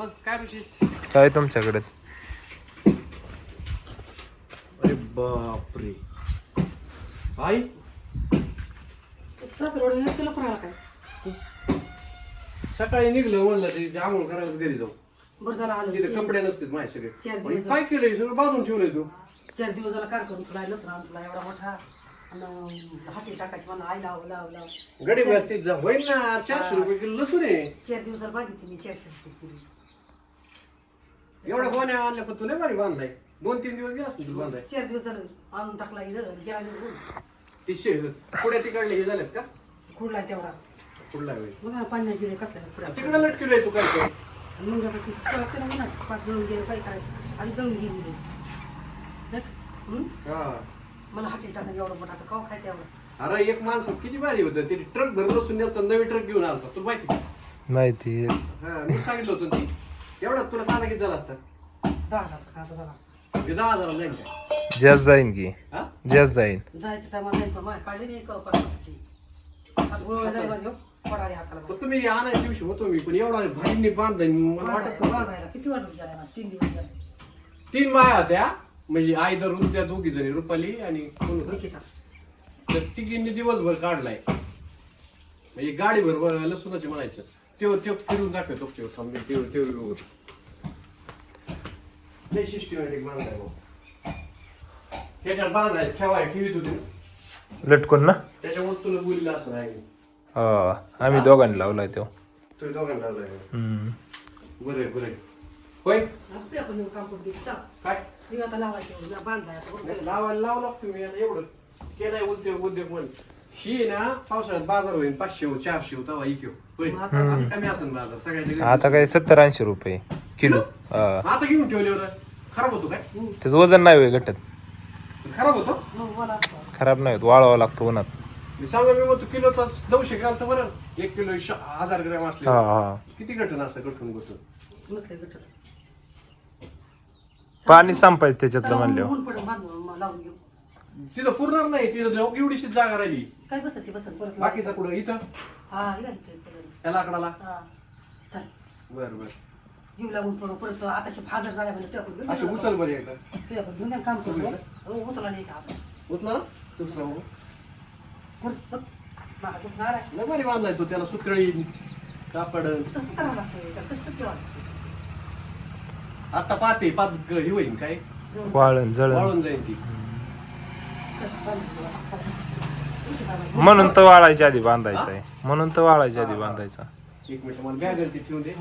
मग काय ऋषी काय तुमच्याकडे? अरे बापरे. आई सासरवाडी तुला करायला काय? सकाळी निघलं म्हणलं ते आंघोळ करायला घरी जाऊ. बरं झालं आलं. तिथे कपडे नसतात माझे सगळे चार आणि दिवस काय केलंय? सगळं बांधून ठेवलंय तू. चार दिवस झाला कार करून तुला लसूण आणून तुला एवढा मोठा. आणि हाती टाकायची मला आई लाव लाव लाव. गडी भरती जा होईल ना चारशे रुपये किलो लसूण आहे. चार दिवस झाला बांधली मी चारशे रुपये किलो. एवढा गोण्या आणल्या पण तुला भारी बांधलाय. दोन तीन दिवस गेला असेल बांधाय चार दिवस झालं आणून टाकला इथं गेला निघून ती शे पुढे तिकडले हे झालेत का? खुडला तेवढा. पुढला वेळ ना पाण्यात गेले कसल्या पुढ्या तिकडे लटकेलोय तू काय काय? मग आता ती म्हणा पाच जळून गेलं काय करायचं? आणि जळून गेली हं? हा मला हाती टाकायचं एवढं मोठं आता काव खायचं एवढं? अरे एक माणसाच किती भारी होतं. ते ट्रक भरत असून नेलं नवी ट्रक घेऊन आलता. तुला माहिती का? माहिती हा मी सांगितलं होतं ती. एवढा तुला कांदा किती झाला असता? दहा हजार झाला असता. दहा हजाराला जाईल काय? जास्त जाईन की. हा? जास्त जाईन. जायचं टायमाला जाईल पण माझ्या काढली नाही गोळा जाईल माझ्या पडाले हाताला पण तुम्ही आणायच्या दिवशी होतो मी पण एवढा भाईंनी बांधलाय मला वाटत बांधायला बांधायला. किती वाटत झाला तीन दिवस झाले. तीन माया होत्या. म्हणजे आई धरून त्या दोघी जणी रुपाली आणि कोण तर तिघींनी दिवसभर काढलाय. म्हणजे गाडीभर व- लसूणाचे म्हणायचं. तेव्हा ते फिरून दाखवतो तेव्हा थांबे तेव्हा तेव्हा लय सिस्टमॅटिक बांधलाय भाऊ. ह्याच्यात बांधाय ठेवाय ठेवीत होते. लटकून ना? त्याच्यामुळे तुला बोललं असं नाही. हा आम्ही दोघांनी लावलाय तो तुम्ही दोघांना लावलाय. हम्म. बरं आहे, बरं आहे. होय? ते काय? मी आता लावायचं एवढं बांधाय आता बघ. नाही, लावायला लावू लागतो मी आता एवढं केलाय उद्योग उद्योग ही ना पावसाळ्यात बाजार होईल पाचशे हो चारशे हो तवा इक्यो होय. मग आता आता कमी असेल बाजार सगळ्याच्या. आता काय सत्तर ऐंशी रुपये किलो. हा. आता घेऊन ठेवले होतं. खराब होतो काय? त्याचं वजन नाही होय घटत. खराब होतो? मला असं खराब नाही होत वाळवावं लागतं उन्हात. मी सांगा मी म्हणतो किलोचा नऊशे ग्राम तर बरं. एक किलो श- हजार ग्रॅम असले हा हा. किती घटन असं कठून गोष्ट नसले गटत पाणी संपायचं त्याच्यातलं म्हणल्यावर. ऊन पडून बांधून मग लावून घेऊ. तिथं पुरणार नाही तिथं जाऊ एवढीशीच जागा राहिली. काय बसत ते बसत परत बाकीचा कुठं? इथं? हा हे घालते परत. त्या लाकडाला? हा. चल. बर बर. लागून परत परत आताशे फादर झाल्या म्हणजे तुझ्याकडे अशी उचल बरी एकदा. तुझ्याकडे घेऊन काम करू हो. उचला नाही का आता उचला ना? दुसरा बघ. दुखणार आहे. लय भारी बांधलाय तो त्याला सुतळी कापड. तसं करावं लागतं त्याला कष्ट आता पाहते ग- ही होईन काय? वाळण जळण. वाळून जाईन ती. म्हणून तर वाळायच्या आधी बांधायचं आहे. म्हणून तर वाळायच्या आधी बांधायचा. एक मिनिट मला बॅग ठेवून दे.